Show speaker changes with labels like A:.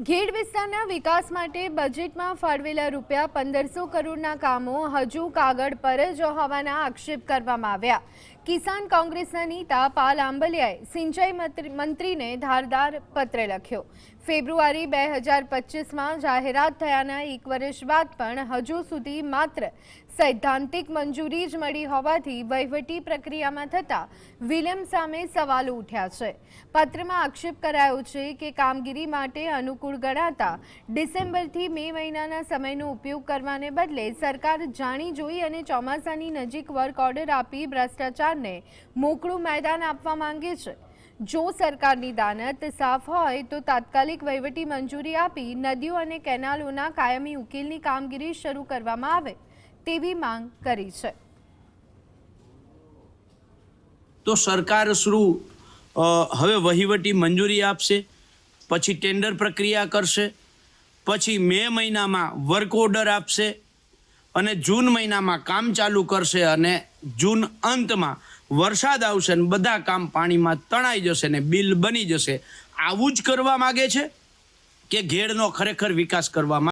A: ઘેડ વિસ્તારના વિકાસ માટે બજેટમાં ફાળવેલા રૂપિયા પંદરસો કરોડના કામો હજુ કાગળ પર જ હોવાના આક્ષેપ કરવામાં આવ્યા. કિસાન કોંગ્રેસના નેતા પાલ આંબલિયાએ સિંચાઈ મંત્રીને ધારદાર પત્ર લખ્યો. ફેબ્રુઆરી બે હજાર પચીસમાં જાહેરાત થયાના એક વર્ષ બાદ પણ હજુ સુધી માત્ર સૈદ્ધાંતિક મંજૂરી જ મળી હોવાથી વહીવટી પ્રક્રિયામાં થતા વિલંબ સામે સવાલો ઉઠ્યા છે. પત્રમાં આક્ષેપ કરાયો છે કે કામગીરી માટે અનુકૂળ ગણાતા ડિસેમ્બરથી મે મહિનાના સમયનો ઉપયોગ કરવાને બદલે સરકાર જાણી જોઈ અને ચોમાસાની નજીક વર્ક ઓર્ડર આપી ભ્રષ્ટાચારને મોકળું મેદાન આપવા માંગે છે. જો સરકારની દાનત સાફ હોય તો તાત્કાલિક વહીવટી મંજૂરી આપી નદીઓ અને કેનાલોના કાયમી ઉકેલની કામગીરી શરૂ કરવામાં આવે તેવી માંગ કરી છે.
B: તો સરકાર અ, હવે વહીવટી મંજૂરી આપશે પછી ટેન્ડર પ્રક્રિયા કરશે પછી મે મહિનામાં વર્ક ઓર્ડર આપશે અને જૂન મહિનામાં કામ ચાલુ કરશે અને જૂન અંતમાં વરસાદ આવશે ને બધા કામ પાણીમાં તણાઈ જશે ને બિલ બની જશે. આવું જ કરવા માગે છે કે ઘેડનો ખરેખર વિકાસ કરવામાં